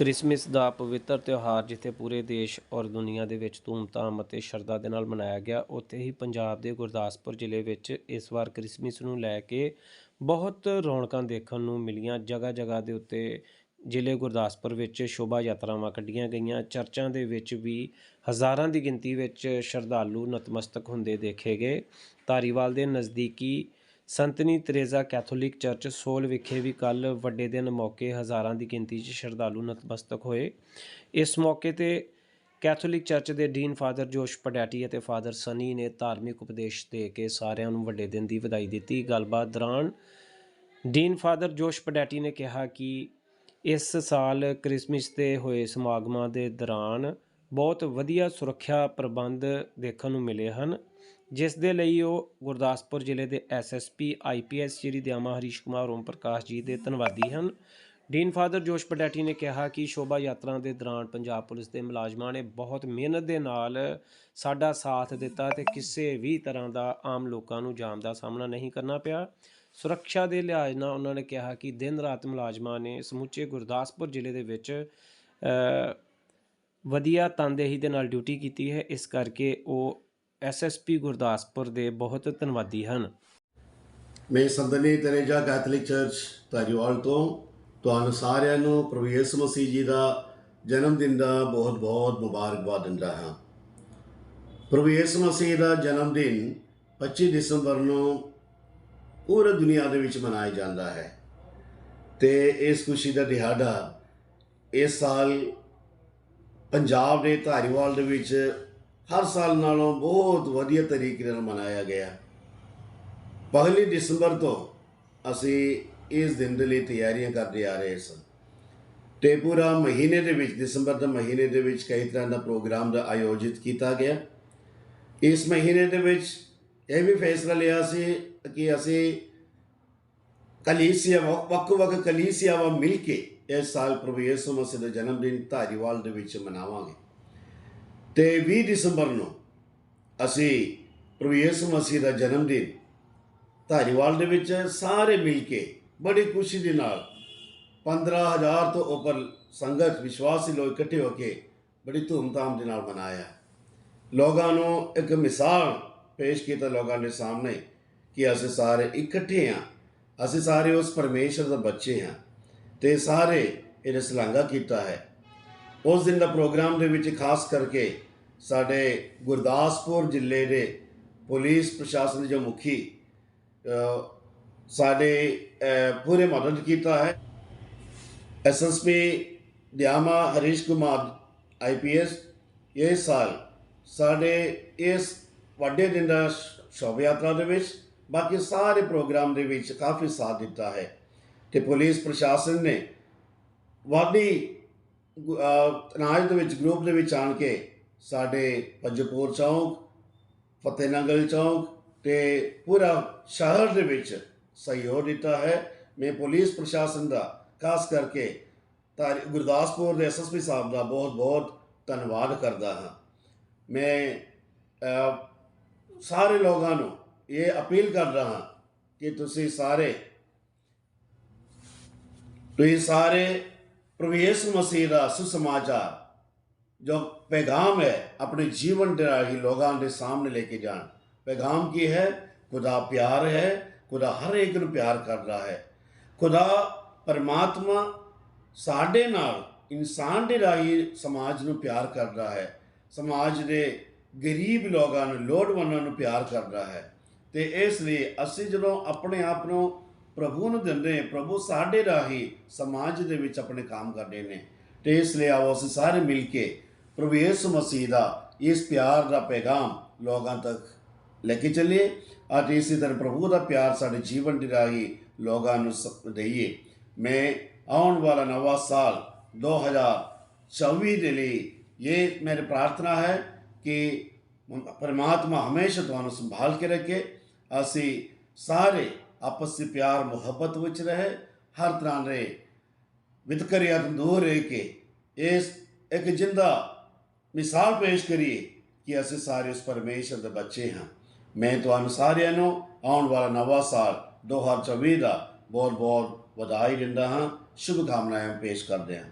Christmas ਦਾ ਪਵਿੱਤਰ ਤਿਉਹਾਰ ਜਿੱਥੇ ਪੂਰੇ ਦੇਸ਼ ਔਰ ਦੁਨੀਆ ਦੇ ਵਿੱਚ ਧੂਮਧਾਮ ਅਤੇ ਸ਼ਰਧਾ ਦੇ ਨਾਲ ਮਨਾਇਆ ਗਿਆ, ਉੱਥੇ ਹੀ ਪੰਜਾਬ ਦੇ ਗੁਰਦਾਸਪੁਰ ਜ਼ਿਲ੍ਹੇ ਵਿੱਚ ਇਸ ਵਾਰ ਕ੍ਰਿਸਮਸ ਨੂੰ ਲੈ ਕੇ ਬਹੁਤ ਰੌਣਕਾਂ ਦੇਖਣ ਨੂੰ ਮਿਲੀਆਂ। ਜਗ੍ਹਾ ਜਗ੍ਹਾ ਦੇ ਉੱਤੇ ਜ਼ਿਲ੍ਹੇ ਗੁਰਦਾਸਪੁਰ ਵਿੱਚ ਸ਼ੋਭਾ ਯਾਤਰਾਵਾਂ ਕੱਢੀਆਂ ਗਈਆਂ। ਚਰਚਾਂ ਦੇ ਵਿੱਚ ਵੀ ਹਜ਼ਾਰਾਂ ਦੀ ਗਿਣਤੀ ਵਿੱਚ ਸ਼ਰਧਾਲੂ ਨਤਮਸਤਕ ਹੁੰਦੇ ਦੇਖੇ ਗਏ। ਧਾਰੀਵਾਲ ਦੇ ਨਜ਼ਦੀਕੀ ਸੰਤਨੀ ਤਰੇਜ਼ਾ ਕੈਥੋਲਿਕ ਚਰਚ ਸੋਲ ਵਿਖੇ ਵੀ ਕੱਲ ਵੱਡੇ ਦਿਨ ਮੌਕੇ ਹਜ਼ਾਰਾਂ ਦੀ ਗਿਣਤੀ 'ਚ ਸ਼ਰਧਾਲੂ ਨਤਮਸਤਕ ਹੋਏ। ਇਸ ਮੌਕੇ ਤੇ ਕੈਥੋਲਿਕ ਚਰਚ ਦੇ ਡੀਨ ਫਾਦਰ ਜੋਸ਼ ਪਡੈਟੀ ਅਤੇ ਫਾਦਰ ਸਨੀ ਨੇ ਧਾਰਮਿਕ ਉਪਦੇਸ਼ ਦੇ ਕੇ ਸਾਰਿਆਂ ਨੂੰ ਵੱਡੇ ਦਿਨ ਦੀ ਵਧਾਈ ਦਿੱਤੀ। ਗੱਲਬਾਤ ਦੌਰਾਨ ਡੀਨ ਫਾਦਰ ਜੋਸ਼ ਪਡੈਟੀ ਨੇ ਕਿਹਾ ਕਿ ਇਸ ਸਾਲ ਕ੍ਰਿਸਮਸ ਤੇ ਹੋਏ ਸਮਾਗਮਾਂ ਦੇ ਦੌਰਾਨ ਬਹੁਤ ਵਧੀਆ ਸੁਰੱਖਿਆ ਪ੍ਰਬੰਧ ਦੇਖਣ ਨੂੰ ਮਿਲੇ ਹਨ। ਜਿਸ ਦੇ ਲਈ ਉਹ ਗੁਰਦਾਸਪੁਰ ਜ਼ਿਲ੍ਹੇ ਦੇ ਐਸਐਸਪੀ ਆਈਪੀਐਸ ਸ਼੍ਰੀ ਦਿਆਮਾ ਹਰੀਸ਼ ਕੁਮਾਰ, ਓਮ ਪ੍ਰਕਾਸ਼ ਜੀ ਦੇ ਧੰਨਵਾਦੀ ਹਨ। ਡੀਨ ਫਾਦਰ ਜੋਸ਼ ਪਡੈਟੀ ਨੇ ਕਿਹਾ ਕਿ ਸ਼ੋਭਾ ਯਾਤਰਾ ਦੇ ਦੌਰਾਨ ਪੰਜਾਬ ਪੁਲਿਸ ਦੇ ਮੁਲਾਜ਼ਮਾਂ ਨੇ ਬਹੁਤ ਮਿਹਨਤ ਦੇ ਨਾਲ ਸਾਡਾ ਸਾਥ ਦਿੱਤਾ ਤੇ ਕਿਸੇ ਵੀ ਤਰ੍ਹਾਂ ਦਾ ਆਮ ਲੋਕਾਂ ਨੂੰ ਜਾਮ ਦਾ ਸਾਹਮਣਾ ਨਹੀਂ ਕਰਨਾ ਪਿਆ। ਸੁਰੱਖਿਆ ਦੇ ਲਿਹਾਜ਼ ਨਾਲ ਉਹਨਾਂ ਨੇ ਕਿਹਾ ਕਿ ਦਿਨ ਰਾਤ ਮੁਲਾਜ਼ਮਾਂ ਨੇ ਸਮੁੱਚੇ ਗੁਰਦਾਸਪੁਰ ਜ਼ਿਲ੍ਹੇ ਦੇ ਵਿੱਚ ਵਧੀਆ ਤਨਦੇਹੀ ਦੇ ਨਾਲ ਡਿਊਟੀ ਕੀਤੀ ਹੈ। ਇਸ ਕਰਕੇ ਉਹ ਐਸਐਸਪੀ ਗੁਰਦਾਸਪੁਰ ਦੇ ਬਹੁਤ ਧੰਨਵਾਦੀ ਹਨ। ਮੈਂ ਸੰਦਨੀ ਤਨੇਜਾ ਕੈਥੋਲਿਕ ਚਰਚ ਧਾਰੀਵਾਲ ਤੋਂ, ਤੁਹਾਨੂੰ ਸਾਰਿਆਂ ਨੂੰ ਪ੍ਰਭੂ ਯਿਸੂ ਮਸੀਹ ਜੀ ਦਾ ਜਨਮ ਦਿਨ ਦਾ ਬਹੁਤ ਬਹੁਤ ਮੁਬਾਰਕਬਾਦ ਦਿੰਦਾ ਹਾਂ। ਪ੍ਰਭੂ ਯਿਸੂ ਮਸੀਹ ਦਾ ਜਨਮ ਦਿਨ 25 ਦਸੰਬਰ ਨੂੰ ਪੂਰੀ ਦੁਨੀਆ ਦੇ ਵਿੱਚ ਮਨਾਇਆ ਜਾਂਦਾ ਹੈ ਤੇ ਇਸ ਖੁਸ਼ੀ ਦਾ ਦਿਹਾੜਾ ਇਸ ਸਾਲ ਪੰਜਾਬ ਦੇ ਧਾਰੀਵਾਲ ਦੇ ਵਿੱਚ ਹਰ ਸਾਲ ਨਾਲੋਂ ਬਹੁਤ ਵਧੀਆ ਤਰੀਕੇ ਨਾਲ ਮਨਾਇਆ ਗਿਆ। ਪਹਿਲੀ ਦਸੰਬਰ ਤੋਂ ਅਸੀਂ ਇਸ ਦਿਨ ਦੇ ਲਈ ਤਿਆਰੀਆਂ ਕਰਦੇ ਆ ਰਹੇ ਸਨ ਤੇ ਪੂਰਾ ਮਹੀਨੇ ਦੇ ਵਿੱਚ, ਦਸੰਬਰ ਦੇ ਮਹੀਨੇ ਦੇ ਵਿੱਚ ਕਈ ਤਰ੍ਹਾਂ ਦਾ ਪ੍ਰੋਗਰਾਮ ਦਾ ਆਯੋਜਿਤ ਕੀਤਾ ਗਿਆ। ਇਸ ਮਹੀਨੇ ਦੇ ਵਿੱਚ ਇਹ ਵੀ ਫੈਸਲਾ ਲਿਆ ਸੀ ਕਿ ਅਸੀਂ ਕਲੀਸਿਆ, ਵੱਖ ਵੱਖ ਕਲੀਸਿਆਵਾਂ ਮਿਲ ਕੇ ਇਸ ਸਾਲ ਪ੍ਰਭੂ ਯਿਸੂ ਮਸੀਹ ਦਾ ਜਨਮ ਦਿਨ ਧਾਰੀਵਾਲ ਦੇ ਵਿੱਚ ਮਨਾਵਾਂਗੇ। ਤੇ 20 ਦਸੰਬਰ ਨੂੰ ਅਸੀਂ ਪ੍ਰਭੂ ਯਿਸੂ ਮਸੀਹ ਦਾ ਜਨਮ ਦਿਨ ਧਾਰੀਵਾਲ ਦੇ ਵਿੱਚ ਸਾਰੇ ਮਿਲ ਕੇ ਬੜੀ ਖੁਸ਼ੀ ਦੇ ਨਾਲ 15000 ਤੋਂ ਉੱਪਰ ਸੰਗਤ, ਵਿਸ਼ਵਾਸੀ ਲੋਕ ਇਕੱਠੇ ਹੋ ਕੇ ਬੜੀ ਧੂਮਧਾਮ ਦੇ ਨਾਲ ਮਨਾਇਆ। ਲੋਕਾਂ ਨੂੰ ਇੱਕ ਮਿਸਾਲ ਪੇਸ਼ ਕੀਤਾ ਲੋਕਾਂ ਦੇ ਸਾਹਮਣੇ ਕਿ ਅਸੀਂ ਸਾਰੇ ਇਕੱਠੇ ਹਾਂ। ਅਸੀਂ ਸਾਰੇ ਉਸ ਪਰਮੇਸ਼ਰ ਦੇ ਬੱਚੇ ਹਾਂ ਤੇ ਸਾਰੇ ਇਹਨੇ ਸਲਾਂਘਾ ਕੀਤਾ ਹੈ। ਉਸ ਦਿਨ ਦਾ ਪ੍ਰੋਗਰਾਮ ਦੇ ਵਿੱਚ ਖਾਸ ਕਰਕੇ ਸਾਡੇ ਗੁਰਦਾਸਪੁਰ ਜ਼ਿਲ੍ਹੇ ਦੇ ਪੁਲਿਸ ਪ੍ਰਸ਼ਾਸਨ ਦੇ ਜੋ ਮੁਖੀ ਸਾਡੇ ਅ, ਪੂਰੇ ਮਦਦ ਕੀਤਾ ਹੈ। ਐਸਐਸਪੀ ਦਿਆਮਾ ਹਰੀਸ਼ ਕੁਮਾਰ ਆਈਪੀਐਸ ਇਹ ਸਾਲ ਸਾਡੇ ਇਸ ਵੱਡੇ ਦਿਨ ਦਾ ਸ਼- ਸ਼ੋਭਾ ਯਾਤਰਾ ਦੇ ਵਿੱਚ ਬਾਕੀ ਸਾਰੇ ਪ੍ਰੋਗਰਾਮ ਦੇ ਵਿੱਚ ਕਾਫੀ ਸਾਥ ਦਿੱਤਾ ਹੈ। ਤੇ ਪੁਲਿਸ ਪ੍ਰਸ਼ਾਸਨ ਨੇ ਵਾਢੀ ਅਨਾਜ ਦੇ ਵਿੱਚ ਗਰੁੱਪ ਦੇ ਵਿੱਚ ਆਣ ਕੇ ਸਾਡੇ ਪੰਜਪੁਰ ਚੌਂਕ, ਫਤਿਹਨਗਰ ਚੌਂਕ ਤੇ ਪੂਰਾ ਸ਼ਹਿਰ ਦੇ ਵਿੱਚ ਸਹਿਯੋਗ ਦਿੱਤਾ ਹੈ। ਮੈਂ ਪੁਲਿਸ ਪ੍ਰਸ਼ਾਸਨ ਦਾ, ਖਾਸ ਕਰਕੇ ਤਾਰੀ- ਗੁਰਦਾਸਪੁਰ ਦੇ ਐਸਐਸਪੀ ਸਾਹਿਬ ਦਾ ਬਹੁਤ ਬਹੁਤ ਧੰਨਵਾਦ ਕਰਦਾ ਹਾਂ। ਮੈਂ ਸਾਰੇ ਲੋਕਾਂ ਨੂੰ ਇਹ ਅਪੀਲ ਕਰ ਰਹਾ ਹਾਂ ਕਿ ਤੁਸੀਂ ਸਾਰੇ ਤੁਸੀਂ ਸਾਰੇ ਪ੍ਰਵੇਸ਼ ਮਸੀਹ ਦਾ ਸੁਸਮਾਚਾਰ, ਜੋ ਪੈਗਾਮ ਹੈ, ਆਪਣੇ ਜੀਵਨ ਦੇ ਰਾਹੀਂ ਲੋਕਾਂ ਦੇ ਸਾਹਮਣੇ ਲੈ ਕੇ ਜਾਣ। ਪੈਗਾਮ ਕੀ ਹੈ? ਖੁਦਾ ਪਿਆਰ ਹੈ, ਖੁਦਾ ਹਰ ਇੱਕ ਨੂੰ ਪਿਆਰ ਕਰਦਾ ਹੈ। ਖੁਦਾ ਪਰਮਾਤਮਾ ਸਾਡੇ ਨਾਲ, ਇਨਸਾਨ ਦੇ ਰਾਹੀਂ ਸਮਾਜ ਨੂੰ ਪਿਆਰ ਕਰਦਾ ਹੈ। ਸਮਾਜ ਦੇ ਗਰੀਬ ਲੋਕਾਂ ਨੂੰ, ਲੋੜਵੰਦਾਂ ਨੂੰ ਪਿਆਰ ਕਰਦਾ ਹੈ। ਤੇ ਇਸ ਲਈ ਅਸੀਂ ਜਦੋਂ ਆਪਣੇ ਆਪ ਨੂੰ ਪ੍ਰਭੂ ਨੂੰ ਦਿੰਦੇ ਹਾਂ, ਪ੍ਰਭੂ ਸਾਡੇ ਰਾਹੀਂ ਸਮਾਜ ਦੇ ਵਿੱਚ ਆਪਣੇ ਕੰਮ ਕਰਦੇ ਨੇ। ਤੇ ਇਸ ਲਈ ਆਓ ਅਸੀਂ ਸਾਰੇ ਮਿਲ ਕੇ ਪ੍ਰਭੂ ਯਿਸੂ ਮਸੀਹ ਦਾ, ਇਸ ਪਿਆਰ ਦਾ ਪੈਗਾਮ ਲੋਕਾਂ ਤੱਕ ਲੈ ਕੇ ਚੱਲੀਏ। ਅਤੇ ਇਸੇ ਤਰ੍ਹਾਂ ਪ੍ਰਭੂ ਦਾ ਪਿਆਰ ਸਾਡੇ ਜੀਵਨ ਦੇ ਰਾਹੀਂ ਲੋਕਾਂ ਨੂੰ ਸ- ਦੇਈਏ। ਮੈਂ ਆਉਣ ਵਾਲਾ ਨਵਾਂ ਸਾਲ 2024 ਦੇ ਲਈ ਇਹ ਮੇਰੀ ਪ੍ਰਾਰਥਨਾ ਹੈ ਕਿ ਪਰਮਾਤਮਾ ਹਮੇਸ਼ਾ ਤੁਹਾਨੂੰ ਸੰਭਾਲ ਕੇ ਰੱਖੇ। ਅਸੀਂ ਸਾਰੇ ਆਪਸ ਵਿੱਚ ਪਿਆਰ, ਮੁਹੱਬਤ ਵਿੱਚ ਰਹੇ, ਹਰ ਤਰ੍ਹਾਂ ਦੇ ਵਿਤਕਰਿਆਂ ਤੋਂ ਦੂਰ ਰਹਿ ਕੇ ਇਸ ਇੱਕ ਜਿੰਦਾ ਮਿਸਾਲ ਪੇਸ਼ ਕਰੀਏ ਕਿ ਅਸੀਂ ਸਾਰੇ ਉਸ ਪਰਮੇਸ਼ਰ ਦੇ ਬੱਚੇ ਹਾਂ। ਮੈਂ ਤੁਹਾਨੂੰ ਸਾਰਿਆਂ ਨੂੰ ਆਉਣ ਵਾਲਾ ਨਵਾਂ ਸਾਲ 2024 ਦਾ ਬਹੁਤ ਬਹੁਤ ਵਧਾਈ ਦਿੰਦਾ ਹਾਂ। ਸ਼ੁਭ ਕਾਮਨਾਵਾਂ ਪੇਸ਼ ਕਰਦੇ ਹਾਂ।